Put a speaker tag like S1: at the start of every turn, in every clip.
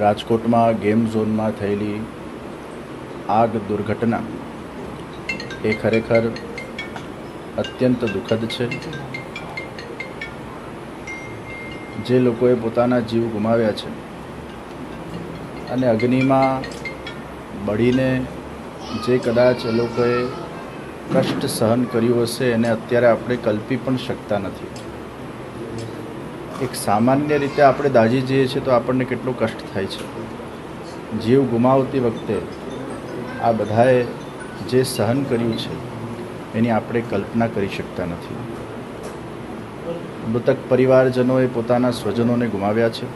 S1: રાજકોટમાં ગેમ ઝોનમાં થયેલી આગ દુર્ઘટના એ ખરેખર અત્યંત દુઃખદ છે. જે લોકોએ પોતાના જીવ ગુમાવ્યા છે અને અગ્નિમાં બળીને જે કદાચ એ લોકોએ કષ્ટ સહન કર્યું હશે, એને અત્યારે આપણે કલ્પી પણ શકતા નથી. એક સામાન્ય રીતે આપણે દાઝી જઈએ છીએ તો આપણને કેટલું કષ્ટ થાય છે. જીવ ગુમાવતી વખતે આ બધાએ જે સહન કર્યું છે, એની આપણે કલ્પના કરી શકતા નથી. મૃતક પરિવારજનોએ પોતાના સ્વજનોને ગુમાવ્યા છે.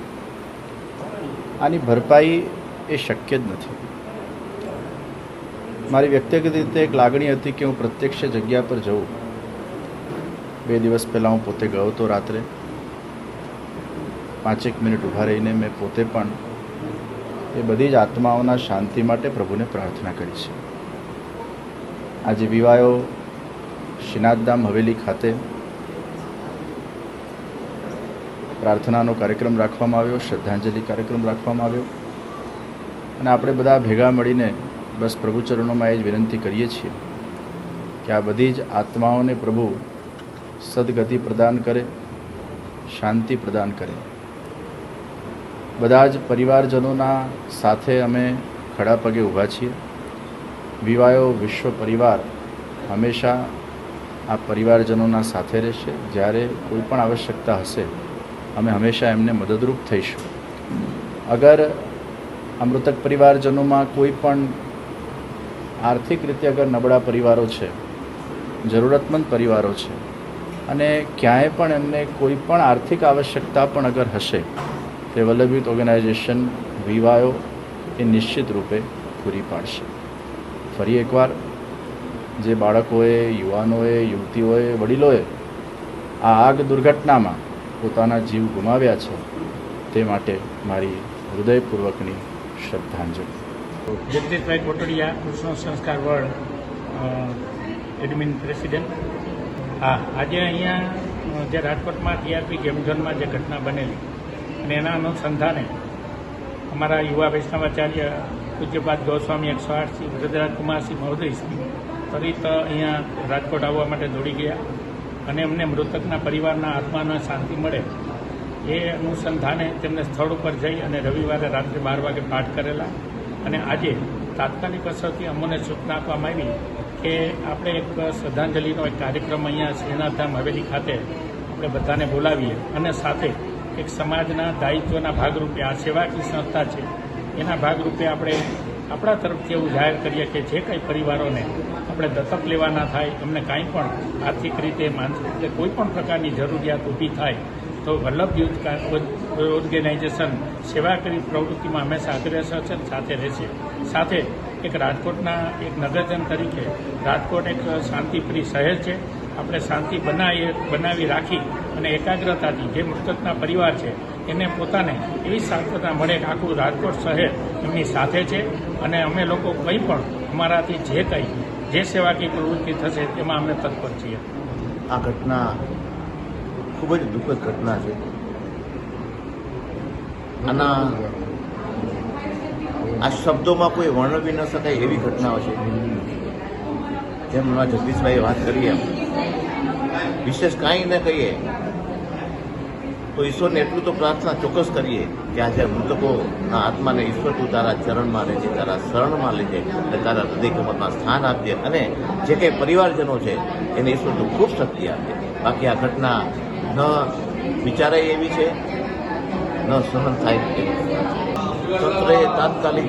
S1: આની ભરપાઈ એ શક્ય જ નથી. મારી વ્યક્તિગત રીતે એક લાગણી હતી કે હું પ્રત્યક્ષ જગ્યા પર જઉં. બે દિવસ પહેલાં હું પોતે ગયો હતો રાત્રે. પાંચેક મિનિટ ઊભા રહીને મેં પોતે પણ એ બધી જ આત્માઓના શાંતિ માટે પ્રભુને પ્રાર્થના કરી છે. આજે વિવાયો શ્રીનાથધામ હવેલી ખાતે પ્રાર્થનાનો કાર્યક્રમ રાખવામાં આવ્યો, શ્રદ્ધાંજલિ કાર્યક્રમ રાખવામાં આવ્યો અને આપણે બધા ભેગા મળીને બસ પ્રભુ ચરણોમાં એ જ વિનંતી કરીએ છીએ કે આ બધી જ આત્માઓને પ્રભુ સદગતિ પ્રદાન કરે, શાંતિ પ્રદાન કરે. બધા જ પરિવારજનોના સાથે અમે ખડા પગે ઊભા છીએ. વિવાયો વિશ્વ પરિવાર હંમેશા આ પરિવારજનોના સાથે રહેશે. જ્યારે કોઈ પણ આવશ્યકતા હશે, અમે હંમેશા એમને મદદરૂપ થઈશું. અગર મૃતક પરિવારજનોમાં કોઈ પણ આર્થિક રીતે અગર નબળા પરિવારો છે, જરૂરતમંદ પરિવારો છે, અને ક્યાંય પણ એમને કોઈ પણ આર્થિક આવશ્યકતા પણ અગર હશે તે વલ્લભ ઓર્ગેનાઇઝેશન વિવાયો એ નિશ્ચિત રૂપે પૂરી પાડશે. ફરી એકવાર, જે બાળકોએ, યુવાનોએ, યુવતીઓએ, વડીલોએ આ આગ દુર્ઘટનામાં પોતાના જીવ ગુમાવ્યા છે, તે માટે મારી હૃદયપૂર્વકની શ્રદ્ધાંજલિ.
S2: જગદીશભાઈ કોટડિયા, કૃષ્ણ સંસ્કાર વર્લ્ડ એડમિન પ્રેસિડેન્ટ. હા, આજે અહીંયા જે રાજકોટમાં ટીઆરપી ગેમઝોનમાં જે ઘટના બનેલી એના અનુસંધાને અમારા યુવા વૈષ્ણવાચાર્ય પૂજ્યપાદ ગોસ્વામી એકસો આઠથી વૃદ્ધરાજ કુમારસિંહ મહોદયશ્રી ત્વરિત અહીંયા રાજકોટ આવવા માટે દોડી ગયા અને એમને મૃતકના પરિવારના આત્માને શાંતિ મળે એ અનુસંધાને તેમને સ્થળ ઉપર જઈ અને રવિવારે રાત્રે બાર વાગે પાઠ કરેલા. અને આજે તાત્કાલિક અસરથી અમને સૂચના આપવામાં આવી કે આપણે એક શ્રદ્ધાંજલિનો એક કાર્યક્રમ અહીંયા શ્રીનાથધામ હવેલી ખાતે આપણે બધાને બોલાવીએ અને સાથે એક સમાજના દાયિત્વના ભાગરૂપે આ સેવાકીય સંસ્થા છે. એના ભાગરૂપે આપણે આપણા તરફથી એવું જાહેર કરીએ કે જે કંઈ પરિવારોને આપણે દત્તક લેવાના થાય, એમને કાંઈ પણ આર્થિક રીતે, માનસિક રીતે કોઈ પણ પ્રકારની જરૂરિયાત ઊભી થાય, તો વલ્લભ યુથ ઓર્ગેનાઇઝેશન સેવા કરી પ્રવૃત્તિમાં હંમેશા અગ્રેસર સાથે રહેશે. સાથે એક રાજકોટના એક નગરજન તરીકે રાજકોટ એક શાંતિપ્રિય શહેર છે. આપણે શાંતિ બનાવી બનાવી રાખી અને એકાગ્રતાથી જે મૃતકના પરિવાર છે, એને પોતાને એવી સાંત્વના મળે કે આખું રાજકોટ શહેર એમની સાથે છે અને અમે લોકો કંઈ પણ અમારાથી જે કંઈ જે સેવાકીય પ્રવૃત્તિ થશે તેમાં અમે તત્પર છીએ.
S3: આ ઘટના ખૂબ જ દુઃખદ ઘટના છે. આના આ શબ્દોમાં કોઈ વર્ણવી ન શકાય એવી ઘટનાઓ છે. જેમ જગદીશભાઈએ વાત કરી એમ. વિશેષ કાંઈ ન કહીએ. તો ઈશ્વરને એટલું તો પ્રાર્થના ચોક્કસ કરીએ કે આજે મૃતકોના આત્માને ઈશ્વર તું તારા ચરણમાં લેજે તારા શરણમાં લેજે અને તારા હૃદય કમરમાં સ્થાન આપજે અને જે કંઈ પરિવારજનો છે એને ઈશ્વર તું ખૂબ શક્તિ આપજે. બાકી આ ઘટના ન વિચારાય એવી છે, ન સહન થાય એવી તંત્રએ તાત્કાલિક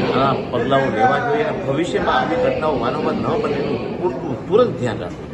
S3: ઘણા પગલાઓ લેવા જોઈએ ભવિષ્યમાં આવી ઘટનાઓ વારંવાર ન બને પૂરતું, તુરંત ધ્યાન રાખવું.